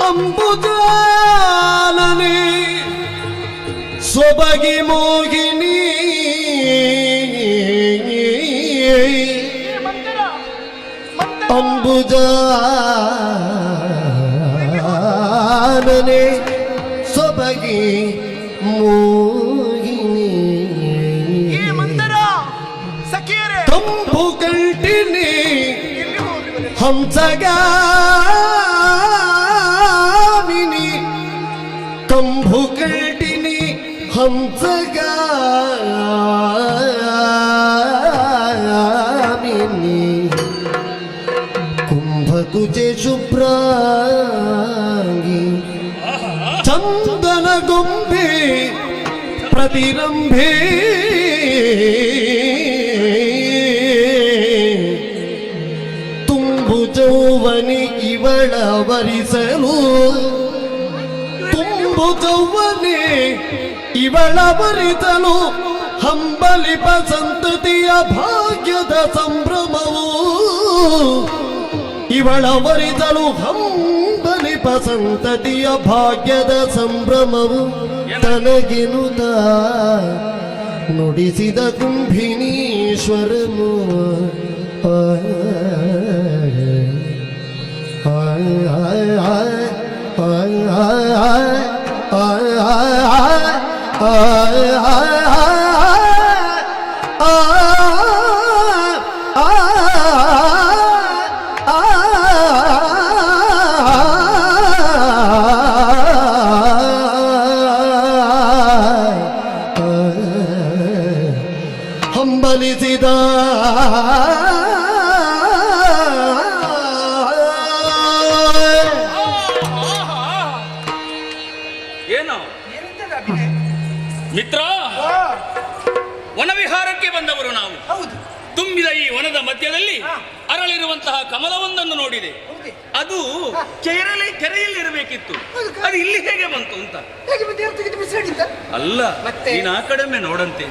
ಅಂಬುಜಾಲನೆ ಸೊಬಗಿ ಮೋಗಿನಿ. ಅಂಬುಜಾಲನೆ ಸೊಬಗಿ ಮೋಗಿನಿ. ಕಂಬು ಕಂಟಿನಿ ಎಲ್ಲಿ హంసగా కుంభకుజే శుభ్రాంగి చందన గుంభే ప్రతిరంభే తుంబు చౌవని ఇవళ వరిసలు ತುಂಬು ಚೌವನೆ ಇವಳ ವರಿಸಲು ಹಂಬಲಿಪ ಸಂತತಿಯ ಭಾಗ್ಯದ ಸಂಭ್ರಮವು. ಇವಳ ವರಿಸಲು ಹಂಬಲಿಪ ಸಂತತಿಯ ಭಾಗ್ಯದ ಸಂಭ್ರಮವು. ತನಗಿನುತ ನುಡಿಸಿದ ಕುಂಭಿನೀಶ್ವರನು. हाय हाय हाय हाय हाय हाय ಮಿತ್ರ ವನವಿಹಾರಕ್ಕೆ ಬಂದವರು ನಾವು. ಹೌದು. ತುಂಬಿದ ಈ ವನದ ಮಧ್ಯದಲ್ಲಿ. ಅರಳಿರುವಂತಹ ಕಮಲವೊಂದನ್ನು ನೋಡಿದೆ. ಅದು ಕೆರಲಿ ಕೆರೆಯಲ್ಲಿ ಕೆರೆಯಲ್ಲಿ ಇರಬೇಕಿತ್ತು ಅದು ಇಲ್ಲಿ ಹೇಗೆ ಬಂತು ಅಂತ. ಅಲ್ಲ ನೀನ್ ಆ ಕಡೆ ನೋಡಂತೆ.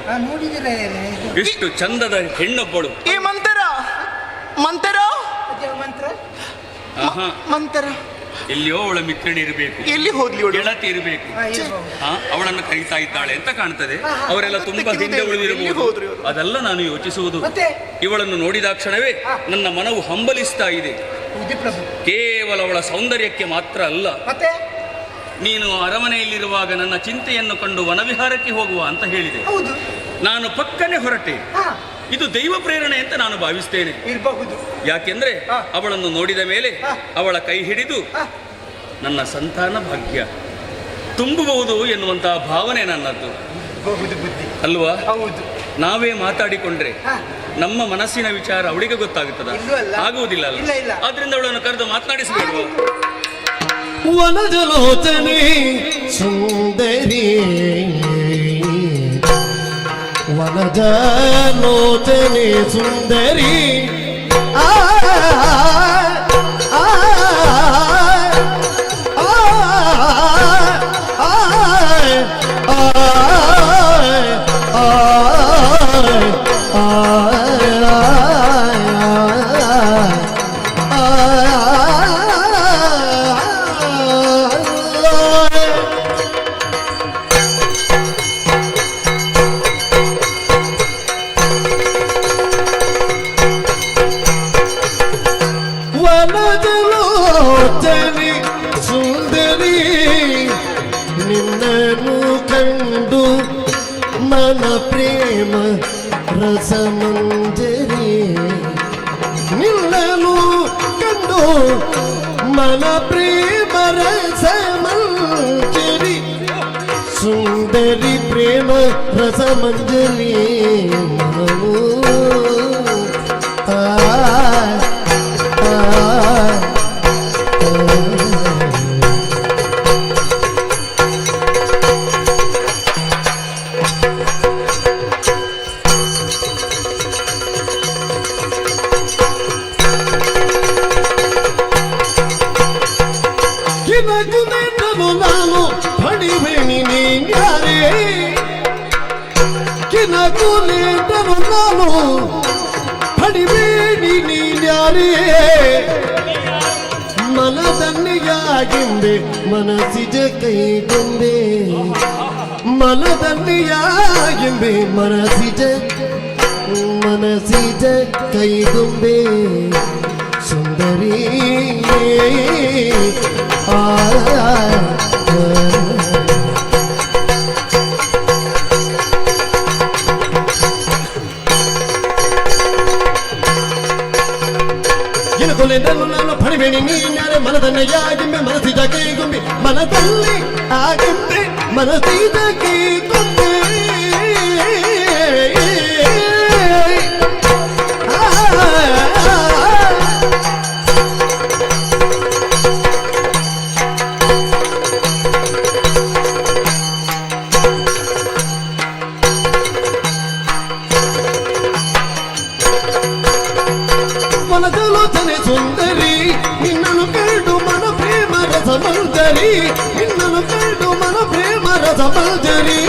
ಇಷ್ಟು ಚಂದದ ಹೆಣ್ಣೊಬ್ಬಳು. ಈ ಮಂತರ? ಮಂತರ? ಮಂತ್ರ? ಆಹಾ. ಮಂತರ. ಎಲ್ಲಿಯೋ ಅವಳ ಮಿತ್ರಣಿ ಇರಬೇಕು. ಎಲ್ಲಿ ಹೋದ್ಲಿ ಅವಳು? ಗೆಳತಿ ಇರಬೇಕು. ಅವಳನ್ನು ಕರೀತಾ ಇದ್ದಾಳೆ ಅಂತ ಕಾಣ್ತದೆ. ಅವರೆಲ್ಲ ತುಂಬಾ ಹಿಂದೆ ಎಲ್ಲಿ ಉಳಿದಿರಬಹುದು. ಹೋದ್ರು ಇವರು? ಅದೆಲ್ಲ ನಾನು ಯೋಚಿಸುವುದು. ಮತ್ತೆ? ಇವಳನ್ನು ನೋಡಿದ ಕ್ಷಣವೇ ನನ್ನ ಮನವು ಹಂಬಲಿಸ್ತಾ ಇದೆ. ಹೌದು ಪ್ರಭು. ಕೇವಲ ಅವಳ ಸೌಂದರ್ಯಕ್ಕೆ ಮಾತ್ರ ಅಲ್ಲ. ಮತ್ತೆ? ನೀನು ಅರಮನೆಯಲ್ಲಿರುವಾಗ ನನ್ನ ಚಿಂತೆಯನ್ನು ಕಂಡು ವನವಿಹಾರಕ್ಕೆ ಹೋಗುವ ಅಂತ ಹೇಳಿದೆ. ಹೌದು. ನಾನು ಪಕ್ಕನೆ ಹೊರಟೆ. ಹಾ. ಇದು ದೈವ ಪ್ರೇರಣೆ ಅಂತ ನಾನು ಭಾವಿಸ್ತೇನೆ. ಇರಬಹುದು. ಯಾಕೆಂದ್ರೆ ಅವಳನ್ನು ನೋಡಿದ ಮೇಲೆ ಅವಳ ಕೈ ಹಿಡಿದು ನನ್ನ ಸಂತಾನ ಭಾಗ್ಯ. ತುಂಬಬಹುದು ಎನ್ನುವಂತಹ ಭಾವನೆ ನನ್ನದ್ದು. ಬುದ್ಧಿ. ಅಲ್ವಾ? ಹೌದು. ನಾವೇ ಮಾತಾಡಿಕೊಂಡ್ರೆ ನಮ್ಮ ಮನಸ್ಸಿನ ವಿಚಾರ ಅವಳಿಗೆ ಗೊತ್ತಾಗುತ್ತದ? ಆಗುವುದಿಲ್ಲ ಅಲ್ಲ ಇಲ್ಲ, ಇಲ್ಲ. ಆದ್ರಿಂದ ಅವಳನ್ನು ಕರೆದು ಮಾತನಾಡಿಸಬೇಕು ವನಜಲೋಚನೆ ಸುಂದರಿ. అనజాలోచనే సుందరి ఆ ವನದಲೋಚನೆ ಸುಂದರಿ ನಿನ್ನನ್ನು ಕಂಡು ಮನ ಪ್ರೇಮ ರಸಮಂಜರಿ ನಿನ್ನನು ಕಂಡು ಮನ ಪ್ರೇಮ ರಸಮಂಜರಿ ಸುಂದರಿ ಪ್ರೇಮ ರಸಮಂಜರಿ ಮನವು ಆ, ಆ, ಕಿನಗುನೆಂದನು ನಾನು ಪಡಿಬೇನಿ ನೀನ್ಯಾರೇ ಕಿನಗುನೆಂದನು ನಾನು ಪಡಿಬೇನಿ ನೀನ್ಯಾರೇ ಮನದನ್ನಿಯಾಗಿಂದೆ ಮನಸ್ಸಿಜ ಕೈಗೊಂದೆ ಮನದನ್ನಿಯಾಗಿಂದೆ ಮನಸ್ಸಿಜ ಮನಸ್ಸಿಜ ಕೈಗೊಂದೆ ಸುಂದರಿ ಆ ಇನುಕೊಲೆಂದನು ನಾನು ಪಣಿಬೇಣಿ ನೀನ್ಯಾರೆ ಮನದನ್ನೆಯಾಗಿಂಬೆ ಮನಸ್ಸಿದ ಕೈಗೊಂಬೆ ಮನದಲ್ಲಿ ಆಗಿಂಬೆ ಮನಸ್ಸಿದ ಕೈಗೊಂಬೆ మనదలోచని సుందరి. నిన్నను కండు మన ప్రేమ రసమంజరి. నిన్నను కండు మన ప్రేమ రసమంజరి.